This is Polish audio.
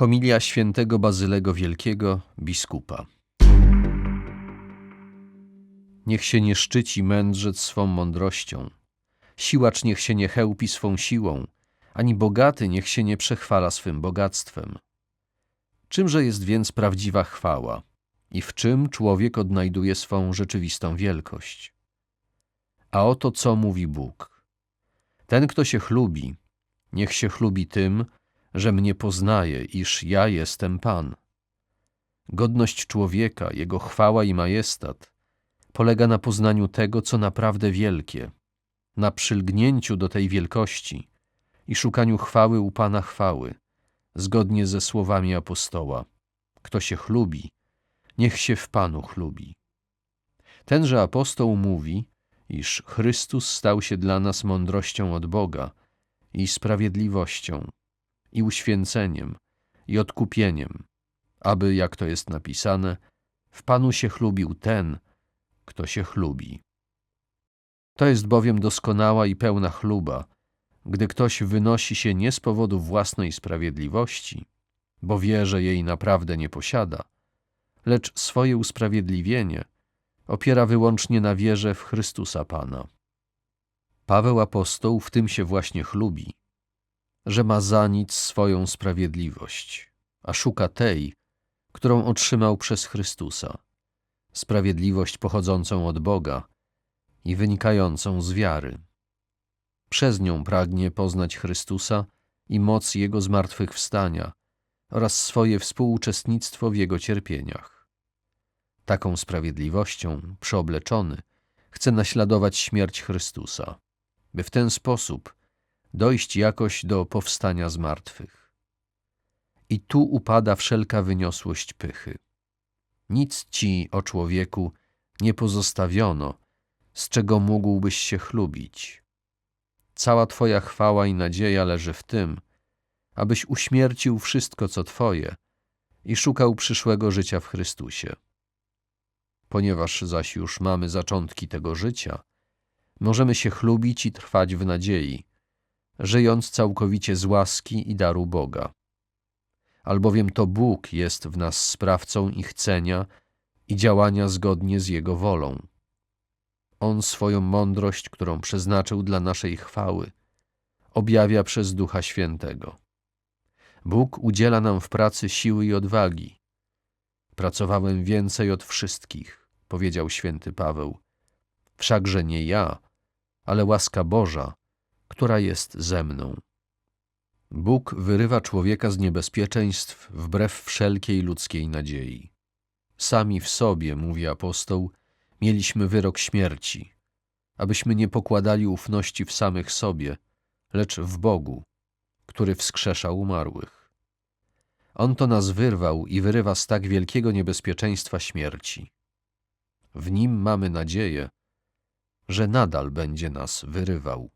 Homilia świętego Bazylego Wielkiego, biskupa. Niech się nie szczyci mędrzec swą mądrością, siłacz niech się nie chełpi swą siłą, ani bogaty niech się nie przechwala swym bogactwem. Czymże jest więc prawdziwa chwała i w czym człowiek odnajduje swą rzeczywistą wielkość? A oto co mówi Bóg. Ten, kto się chlubi, niech się chlubi tym, że mnie poznaje, iż ja jestem Pan. Godność człowieka, jego chwała i majestat polega na poznaniu tego, co naprawdę wielkie, na przylgnięciu do tej wielkości i szukaniu chwały u Pana chwały, zgodnie ze słowami apostoła. Kto się chlubi, niech się w Panu chlubi. Tenże apostoł mówi, iż Chrystus stał się dla nas mądrością od Boga i sprawiedliwością, i uświęceniem, i odkupieniem, aby, jak to jest napisane, w Panu się chlubił ten, kto się chlubi. To jest bowiem doskonała i pełna chluba, gdy ktoś wynosi się nie z powodu własnej sprawiedliwości, bo wie, że jej naprawdę nie posiada, lecz swoje usprawiedliwienie opiera wyłącznie na wierze w Chrystusa Pana. Paweł apostoł w tym się właśnie chlubi, że ma za nic swoją sprawiedliwość, a szuka tej, którą otrzymał przez Chrystusa, sprawiedliwość pochodzącą od Boga i wynikającą z wiary. Przez nią pragnie poznać Chrystusa i moc Jego zmartwychwstania oraz swoje współuczestnictwo w Jego cierpieniach. Taką sprawiedliwością, przeobleczony, chce naśladować śmierć Chrystusa, by w ten sposób dojść jakoś do powstania z martwych. I tu upada wszelka wyniosłość pychy. Nic ci, o człowieku, nie pozostawiono, z czego mógłbyś się chlubić. Cała Twoja chwała i nadzieja leży w tym, abyś uśmiercił wszystko, co Twoje i szukał przyszłego życia w Chrystusie. Ponieważ zaś już mamy zaczątki tego życia, możemy się chlubić i trwać w nadziei, żyjąc całkowicie z łaski i daru Boga. Albowiem to Bóg jest w nas sprawcą ich chcenia i działania zgodnie z Jego wolą. On swoją mądrość, którą przeznaczył dla naszej chwały, objawia przez Ducha Świętego. Bóg udziela nam w pracy siły i odwagi. Pracowałem więcej od wszystkich, powiedział święty Paweł. Wszakże nie ja, ale łaska Boża, która jest ze mną. Bóg wyrywa człowieka z niebezpieczeństw wbrew wszelkiej ludzkiej nadziei. Sami w sobie, mówi apostoł, mieliśmy wyrok śmierci, abyśmy nie pokładali ufności w samych sobie, lecz w Bogu, który wskrzesza umarłych. On to nas wyrwał i wyrywa z tak wielkiego niebezpieczeństwa śmierci. W nim mamy nadzieję, że nadal będzie nas wyrywał.